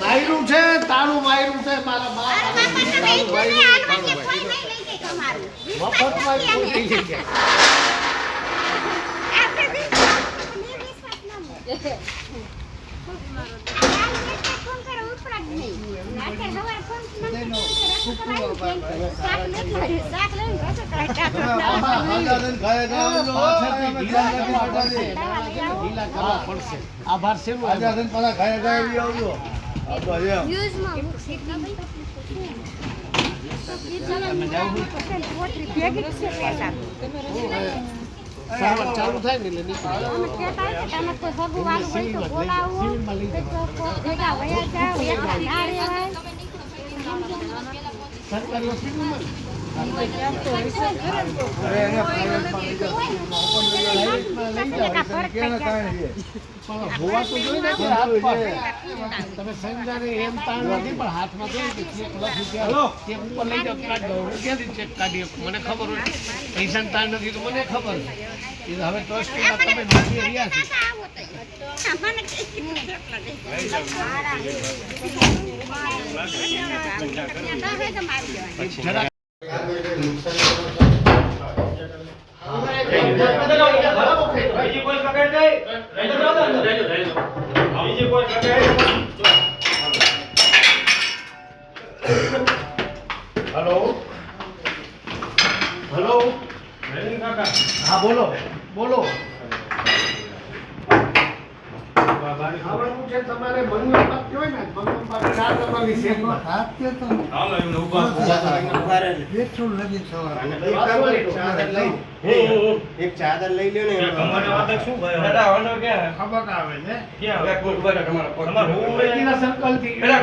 માયરું છે તારું માયરું છે મારા બાપ. મફતમાં મૂકે. કાલ કેટલા ફોન કરે ઉપડા નહીં. ફોન આભાર છે ચાલુ થાય ને એટલે નીકળી એમ તાણ નથી પણ હાથમાં ઉપર લઈ જાઓ ક્યાંથી ચેક કાઢી મને ખબર હોય પૈસાનો તાણ નથી તો મને ખબર હવે ટ્રસ્ટીમાં તમે હલો હલો કાકા. હા બોલો. બોલો. તમારે મનુ બાપ કહેવાય ને મનુ બાપ ચાર તમારી શેરીમાં. હાથ કે તો હા એમને ઊભા. ઊભા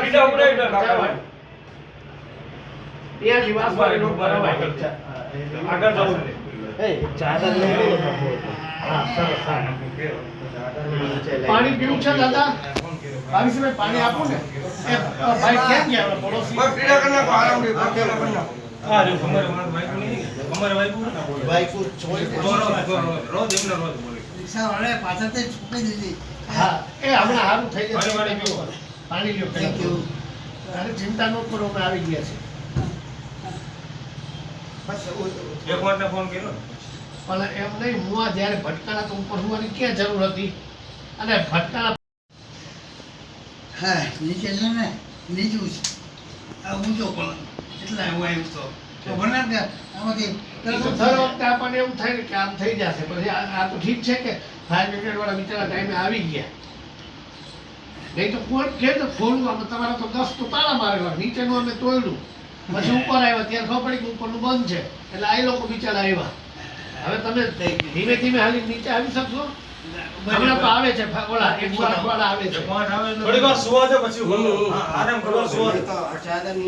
બીજા ઉપડાવી દો, કાકા. ત્યાંથી વાસવાડી રોડ પર અવાય. આગળ જવું છે. એ, ચાદર લઈ લ્યો. હા, સરસ, હા. પાણી પીવું છે દાદા? ભાવિશભાઈ પાણી આપો ને? એ ભાઈ ક્યાં ગયા? પડોશી. હા, જો તમારે વાત નહીં. તમારે વાગ્યું ને? બાઈક ઉપર રોજ, રોજ, રોજ, રોજ એમને રોજ બોલે. હા એ હમણાં સારું થઈ જશે પાણી પીવો. પાણી લ્યો Thank you. અરે ચિંતા ન કરો અમે આવી ગયા છે બસ, એક વારને ફોન કર્યો પણ એમ નહીં હું આ જ્યારે ભટકાણા તો ઉપર હોવાની ક્યાં જરૂર હતી અને ભટકાણા હા નીચે છે ને નીચું છે આ ઊંચો પણ એટલા હું આવ્યું તો તો ભલે કે આમાંથી દર વખતે આપણને એવું થાય ને કે આમ થઈ જશે. પછી આ આ તો ઠીક છે કે ફાયર બ્રિગેડ વાળા બિચારા ટાઈમે આવી ગયા. નહીં તો કોણ કે તો ખોલું. આમાં તમારા તો દસ તો તાળા મારેલા. નીચેનું અમે તોડ્યું પછી ઉપર આવ્યા. ત્યારે ખબર પડી કે ઉપરનું બંધ છે. એટલે આ લોકો બિચારા આવ્યા. હવે તમે ધીમે ધીમે હાલી નીચે આવી શકશો? હમણાં તો આવે છે. ઓલા એક વાળા આવે છે. થોડીક વાર સુવા દો પછી આરામ કરવા સુવા દો. તો આ ચાદર